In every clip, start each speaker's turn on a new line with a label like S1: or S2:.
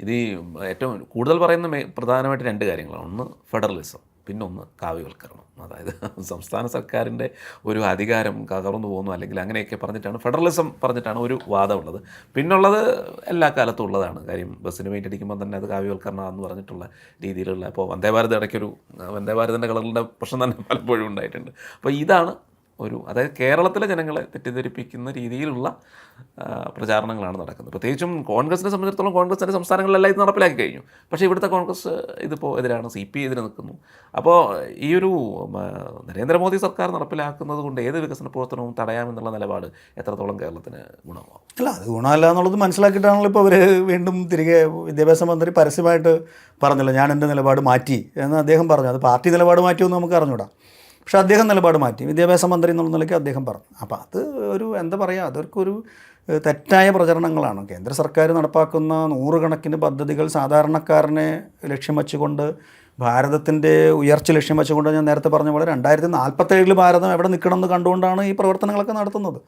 S1: ഇത് ഏറ്റവും കൂടുതൽ പറയുന്ന പ്രധാനമായിട്ട് രണ്ട് കാര്യങ്ങളാണ്. ഒന്ന് ഫെഡറലിസം. പിന്നെ ഒന്ന് കാവ്യവൽക്കരണം. അതായത് സംസ്ഥാന സർക്കാരിന്റെ ഒരു അധികാരം കകർന്നു പോകുന്നു അല്ലെങ്കിൽ അങ്ങനെയൊക്കെ പറഞ്ഞിട്ടാണ് ഫെഡറലിസം പറഞ്ഞിട്ടാണ് ഒരു വാദമുള്ളത്. പിന്നുള്ളത് എല്ലാ കാലത്തും ഉള്ളതാണ്. കാര്യം ബസ്സിന് പെയിന്റ് അടിക്കുമ്പോൾ തന്നെ അത് കാവ്യവൽക്കരണം എന്ന് പറഞ്ഞിട്ടുള്ള രീതിയിലുള്ള ഇപ്പോൾ വന്ദേ ഭാരത് ഇടയ്ക്കൊരു വന്ദേ ഭാരതിന്റെ കളറിന്റെ പ്രശ്നം തന്നെ പലപ്പോഴും ഉണ്ടായിട്ടുണ്ട്. അപ്പോൾ ഇതാണ് ഒരു അതായത് കേരളത്തിലെ ജനങ്ങളെ തെറ്റിദ്ധരിപ്പിക്കുന്ന രീതിയിലുള്ള പ്രചാരണങ്ങളാണ് നടക്കുന്നത്. പ്രത്യേകിച്ചും കോൺഗ്രസിനെ സംബന്ധിച്ചിടത്തോളം കോൺഗ്രസിന്റെ സംസ്ഥാനങ്ങളിലെല്ലാം ഇത് നടപ്പിലാക്കി കഴിഞ്ഞു. പക്ഷേ ഇവിടുത്തെ കോൺഗ്രസ് ഇതിപ്പോൾ എതിരാണ് സി പി എതിരെ നിൽക്കുന്നു. അപ്പോൾ ഈ ഒരു നരേന്ദ്രമോദി സർക്കാർ നടപ്പിലാക്കുന്നത് കൊണ്ട് ഏത് വികസന പ്രവർത്തനവും തടയാമെന്നുള്ള നിലപാട് എത്രത്തോളം കേരളത്തിന് ഗുണമാവും?
S2: അല്ല അത് ഗുണമല്ല എന്നുള്ളത് മനസ്സിലാക്കിയിട്ടാണല്ലോ ഇപ്പോൾ അവർ വീണ്ടും തിരികെ വിദ്യാഭ്യാസ മന്ത്രി പരസ്യമായിട്ട് പറഞ്ഞല്ലോ ഞാൻ എന്റെ നിലപാട് മാറ്റി എന്ന് അദ്ദേഹം പറഞ്ഞു. അത് പാർട്ടി നിലപാട് മാറ്റിയൊന്നും നമുക്ക് അറിഞ്ഞൂടാ. പക്ഷേ അദ്ദേഹം നിലപാട് മാറ്റി. വിദ്യാഭ്യാസ മന്ത്രി എന്നുള്ള നിലയ്ക്ക് അദ്ദേഹം പറഞ്ഞു. അപ്പോൾ അത് ഒരു എന്താ പറയുക അതൊരു തെറ്റായ പ്രചരണങ്ങളാണ്. കേന്ദ്ര സർക്കാർ നടപ്പാക്കുന്ന നൂറുകണക്കിന് പദ്ധതികൾ സാധാരണക്കാരനെ ലക്ഷ്യം വെച്ചുകൊണ്ട് ഭാരതത്തിന്റെ ഉയർച്ച ലക്ഷ്യം വെച്ചുകൊണ്ട് ഞാൻ നേരത്തെ പറഞ്ഞ പോലെ രണ്ടായിരത്തി നാൽപ്പത്തേഴിൽ ഭാരതം എവിടെ നിൽക്കണം എന്ന് കണ്ടുകൊണ്ടാണ് ഈ പ്രവർത്തനങ്ങളൊക്കെ നടത്തുന്നത്.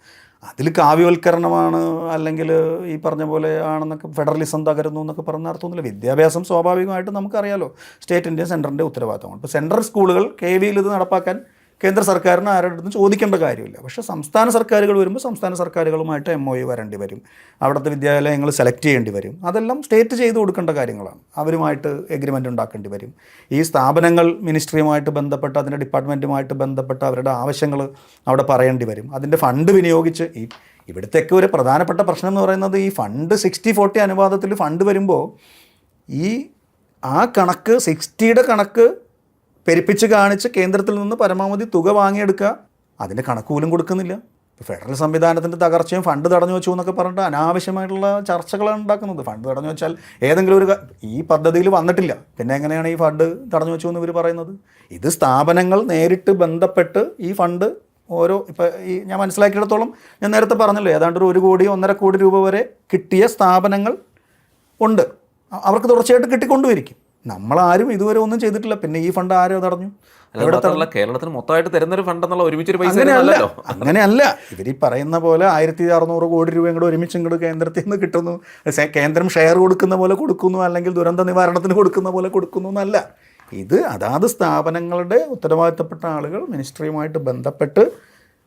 S2: അതിൽ കാവ്യവൽക്കരണമാണ് അല്ലെങ്കിൽ ഈ പറഞ്ഞ പോലെ ആണെന്നൊക്കെ ഫെഡറലിസം തകരുന്നു എന്നൊക്കെ പറഞ്ഞ അർത്ഥമൊന്നുമില്ല. വിദ്യാഭ്യാസം സ്വാഭാവികമായിട്ടും നമുക്കറിയാലോ. സ്റ്റേറ്റിന്റെയും സെന്ററിന്റെ ഉത്തരവാദിത്തമാണ് ഇപ്പോൾ സെൻട്രൽ സ്കൂളുകൾ കെ വിയിൽ ഇത് നടപ്പാക്കാൻ കേന്ദ്ര സർക്കാരിന് ആരുടെ അടുത്തും ചോദിക്കേണ്ട കാര്യമില്ല. പക്ഷേ സംസ്ഥാന സർക്കാരുകൾ വരുമ്പോൾ സംസ്ഥാന സർക്കാരുകളുമായിട്ട് എം ഒ വരേണ്ടി വരും. അവിടുത്തെ വിദ്യാലയങ്ങൾ സെലക്ട് ചെയ്യേണ്ടി വരും. അതെല്ലാം സ്റ്റേറ്റ് ചെയ്ത് കൊടുക്കേണ്ട കാര്യങ്ങളാണ്. അവരുമായിട്ട് എഗ്രിമെന്റ് ഉണ്ടാക്കേണ്ടി വരും. ഈ സ്ഥാപനങ്ങൾ മിനിസ്ട്രിയുമായിട്ട് ബന്ധപ്പെട്ട് അതിന്റെ ഡിപ്പാർട്ട്മെന്റുമായിട്ട് ബന്ധപ്പെട്ട് അവരുടെ ആവശ്യങ്ങൾ അവിടെ പറയേണ്ടി വരും. അതിന്റെ ഫണ്ട് വിനിയോഗിച്ച് ഈ ഇവിടുത്തെയൊക്കെ ഒരു പ്രധാനപ്പെട്ട പ്രശ്നം എന്ന് പറയുന്നത് ഈ ഫണ്ട് സിക്സ്റ്റി ഫോർട്ടി അനുപാതത്തിൽ ഫണ്ട് വരുമ്പോൾ ഈ ആ കണക്ക് സിക്സ്റ്റിയുടെ കണക്ക് പെരുപ്പിച്ച് കാണിച്ച് കേന്ദ്രത്തിൽ നിന്ന് പരമാവധി തുക വാങ്ങിയെടുക്കുക. അതിന്റെ കണക്ക് കൊടുക്കുന്നില്ല. ഫെഡറൽ സംവിധാനത്തിന്റെ തകർച്ചയും ഫണ്ട് തടഞ്ഞു വെച്ചു എന്നൊക്കെ പറഞ്ഞിട്ട് അനാവശ്യമായിട്ടുള്ള ചർച്ചകളാണ് ഉണ്ടാക്കുന്നത്. ഫണ്ട് തടഞ്ഞു വെച്ചാൽ ഏതെങ്കിലും ഒരു ഈ പദ്ധതിയിൽ വന്നിട്ടില്ല. പിന്നെ എങ്ങനെയാണ് ഈ ഫണ്ട് തടഞ്ഞു വെച്ചു എന്ന് ഇവർ പറയുന്നത്? ഇത് സ്ഥാപനങ്ങൾ നേരിട്ട് ബന്ധപ്പെട്ട് ഈ ഫണ്ട് ഓരോ ഇപ്പോൾ ഈ ഞാൻ മനസ്സിലാക്കിയിടത്തോളം ഞാൻ നേരത്തെ പറഞ്ഞല്ലോ ഏതാണ്ട് ഒരു കോടി ഒന്നര കോടി രൂപ വരെ കിട്ടിയ സ്ഥാപനങ്ങൾ ഉണ്ട്. അവർക്ക് തുടർച്ചയായിട്ട് കിട്ടിക്കൊണ്ടുവരിക്കും നമ്മളാരും ഇതുവരെ ഒന്നും ചെയ്തിട്ടില്ല. പിന്നെ ഈ ഫണ്ട് ആരോ തടഞ്ഞു?
S1: കേരളത്തിന് മൊത്തമായിട്ട് തരുന്നൊരു ഫണ്ട് എന്നുള്ള ഒരുമിച്ചൊരു പൈസ
S2: അങ്ങനെയല്ല ഇവർ ഈ പറയുന്ന പോലെ ആയിരത്തി അറുന്നൂറ് കോടി രൂപ കൂടെ ഒരുമിച്ച് ഇങ്ങോട്ട് കേന്ദ്രത്തിൽ നിന്ന് കിട്ടുന്നു. കേന്ദ്രം ഷെയർ കൊടുക്കുന്ന പോലെ കൊടുക്കുന്നു അല്ലെങ്കിൽ ദുരന്ത നിവാരണത്തിന് കൊടുക്കുന്ന പോലെ കൊടുക്കുന്നു എന്നല്ല. ഇത് അതാത് സ്ഥാപനങ്ങളുടെ ഉത്തരവാദിത്തപ്പെട്ട ആളുകൾ മിനിസ്ട്രിയുമായിട്ട് ബന്ധപ്പെട്ട്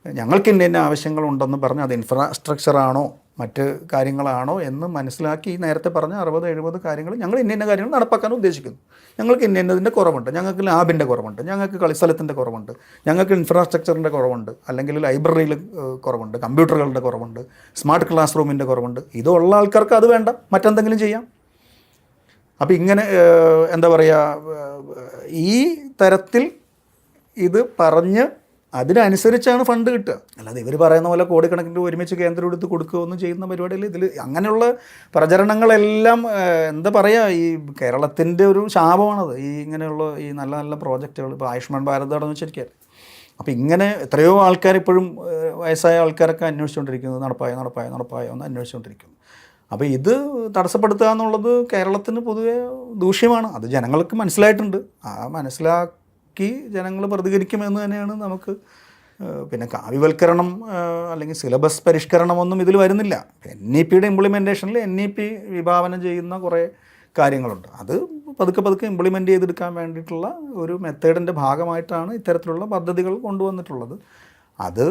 S2: ഞങ്ങൾക്ക് ഇന്ന ഇന്ന ആവശ്യങ്ങളുണ്ടെന്ന് പറഞ്ഞ് അത് ഇൻഫ്രാസ്ട്രക്ചറാണോ മറ്റ് കാര്യങ്ങളാണോ എന്ന് മനസ്സിലാക്കി നേരത്തെ പറഞ്ഞ അറുപത് എഴുപത് കാര്യങ്ങൾ ഞങ്ങൾ ഇന്ന ഇന്ന കാര്യങ്ങൾ നടപ്പാക്കാൻ ഉദ്ദേശിക്കുന്നു. ഞങ്ങൾക്ക് ഇന്ന ഇന്നതിന്റെ കുറവുണ്ട്. ഞങ്ങൾക്ക് ലാബിന്റെ കുറവുണ്ട്. ഞങ്ങൾക്ക് കളിസ്ഥലത്തിന്റെ കുറവുണ്ട്. ഞങ്ങൾക്ക് ഇൻഫ്രാസ്ട്രക്ചറിന്റെ കുറവുണ്ട്. അല്ലെങ്കിൽ ലൈബ്രറിയിൽ കുറവുണ്ട്. കമ്പ്യൂട്ടറുകളുടെ കുറവുണ്ട്. സ്മാർട്ട് ക്ലാസ് റൂമിന്റെ കുറവുണ്ട്. ഇതുള്ള ആൾക്കാർക്ക് അത് വേണ്ട. മറ്റെന്തെങ്കിലും ചെയ്യാം. അപ്പോൾ ഇങ്ങനെ എന്താ പറയുക ഈ തരത്തിൽ ഇത് പറഞ്ഞ് അതിനനുസരിച്ചാണ് ഫണ്ട് കിട്ടുക. അല്ലാതെ ഇവർ പറയുന്ന പോലെ കോടിക്കണക്കിന് ഒരുമിച്ച് കേന്ദ്രം എടുത്ത് കൊടുക്കുകയൊന്നും ചെയ്യുന്ന പരിപാടിയിൽ ഇതിൽ അങ്ങനെയുള്ള പ്രചരണങ്ങളെല്ലാം എന്താ പറയുക ഈ കേരളത്തിന്റെ ഒരു ശാപമാണത്. ഈ ഇങ്ങനെയുള്ള ഈ നല്ല നല്ല പ്രോജക്റ്റുകൾ. ഇപ്പോൾ ആയുഷ്മാൻ ഭാരത് നടന്നു വെച്ചിരിക്കുക അപ്പോൾ ഇങ്ങനെ എത്രയോ ആൾക്കാർ ഇപ്പോഴും വയസ്സായ ആൾക്കാരൊക്കെ അന്വേഷിച്ചുകൊണ്ടിരിക്കുന്നത് നടപ്പായോ നടപ്പായോ നടപ്പായോ എന്ന് അന്വേഷിച്ചുകൊണ്ടിരിക്കുന്നു. അപ്പോൾ ഇത് തടസ്സപ്പെടുത്തുക എന്നുള്ളത് കേരളത്തിന് പൊതുവെ ദൂഷ്യമാണ്. അത് ജനങ്ങൾക്ക് മനസ്സിലായിട്ടുണ്ട്. ആ മനസ്സിലാക്കി ജനങ്ങൾ പ്രതികരിക്കുമെന്ന് തന്നെയാണ് നമുക്ക് പിന്നെ കാവ്യവൽക്കരണം അല്ലെങ്കിൽ സിലബസ് പരിഷ്കരണമൊന്നും ഇതിൽ വരുന്നില്ല. എൻ ഇ പിയുടെ ഇംപ്ലിമെന്റേഷനിൽ എൻ ഇ പി വിഭാവനം ചെയ്യുന്ന കുറേ കാര്യങ്ങളുണ്ട്. അത് പതുക്കെ പതുക്കെ ഇംപ്ലിമെന്റ് ചെയ്തെടുക്കാൻ വേണ്ടിയിട്ടുള്ള ഒരു മെത്തേഡിന്റെ ഭാഗമായിട്ടാണ് ഇത്തരത്തിലുള്ള പദ്ധതികൾ കൊണ്ടുവന്നിട്ടുള്ളത്. അത്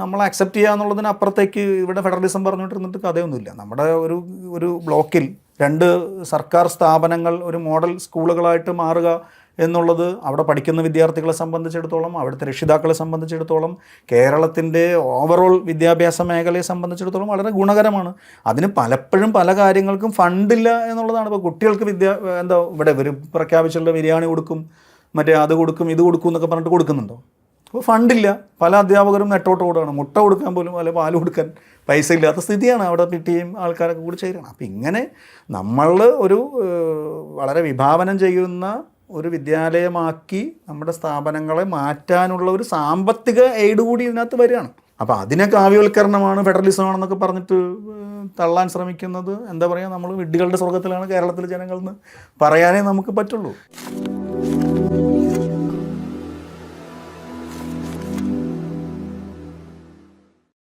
S2: നമ്മൾ അക്സെപ്റ്റ് ചെയ്യുക എന്നുള്ളതിന് അപ്പുറത്തേക്ക് ഇവിടെ ഫെഡറലിസം പറഞ്ഞുകൊണ്ടിരുന്നിട്ട് കഥയൊന്നുമില്ല. നമ്മുടെ ഒരു ഒരു ബ്ലോക്കിൽ രണ്ട് സർക്കാർ സ്ഥാപനങ്ങൾ ഒരു മോഡൽ സ്കൂളുകളായിട്ട് മാറുക എന്നുള്ളത് അവിടെ പഠിക്കുന്ന വിദ്യാർത്ഥികളെ സംബന്ധിച്ചിടത്തോളം അവിടുത്തെ രക്ഷിതാക്കളെ സംബന്ധിച്ചിടത്തോളം കേരളത്തിന്റെ ഓവറോൾ വിദ്യാഭ്യാസ മേഖലയെ സംബന്ധിച്ചിടത്തോളം വളരെ ഗുണകരമാണ്. അതിന് പലപ്പോഴും പല കാര്യങ്ങൾക്കും ഫണ്ടില്ല എന്നുള്ളതാണ്. ഇപ്പോൾ കുട്ടികൾക്ക് വിദ്യ എന്താ ഇവിടെ ഇവർ പ്രഖ്യാപിച്ചിട്ടുള്ള ബിരിയാണി കൊടുക്കും മറ്റേ അത് കൊടുക്കും ഇത് കൊടുക്കും എന്നൊക്കെ പറഞ്ഞിട്ട് കൊടുക്കുന്നുണ്ടോ? അപ്പോൾ ഫണ്ടില്ല പല അധ്യാപകരും നെട്ടോട്ട് ഓടുകയാണ്. മുട്ട കൊടുക്കാൻ പോലും അല്ലെങ്കിൽ പാൽ കൊടുക്കാൻ പൈസ ഇല്ലാത്ത സ്ഥിതിയാണ് അവിടെ പി ടിയും ആൾക്കാരൊക്കെ കൂടി ചേരുകയാണ് അപ്പോൾ ഇങ്ങനെ നമ്മൾ ഒരു വളരെ വിഭാവനം ചെയ്യുന്ന ഒരു വിദ്യാലയമാക്കി നമ്മുടെ സ്ഥാപനങ്ങളെ മാറ്റാനുള്ള ഒരു സാമ്പത്തിക എയ്ഡ് കൂടി ഇതിനകത്ത് വരികയാണ്. അപ്പോൾ അതിനെ കാവ്യവൽക്കരണമാണ് ഫെഡറലിസം ആണെന്നൊക്കെ പറഞ്ഞിട്ട് തള്ളാൻ ശ്രമിക്കുന്നത്. എന്താ പറയുക നമ്മൾ വിഡ്ഢികളുടെ സ്വർഗത്തിലാണ് കേരളത്തിലെ ജനങ്ങൾ എന്ന് പറയാനേ നമുക്ക് പറ്റുള്ളൂ.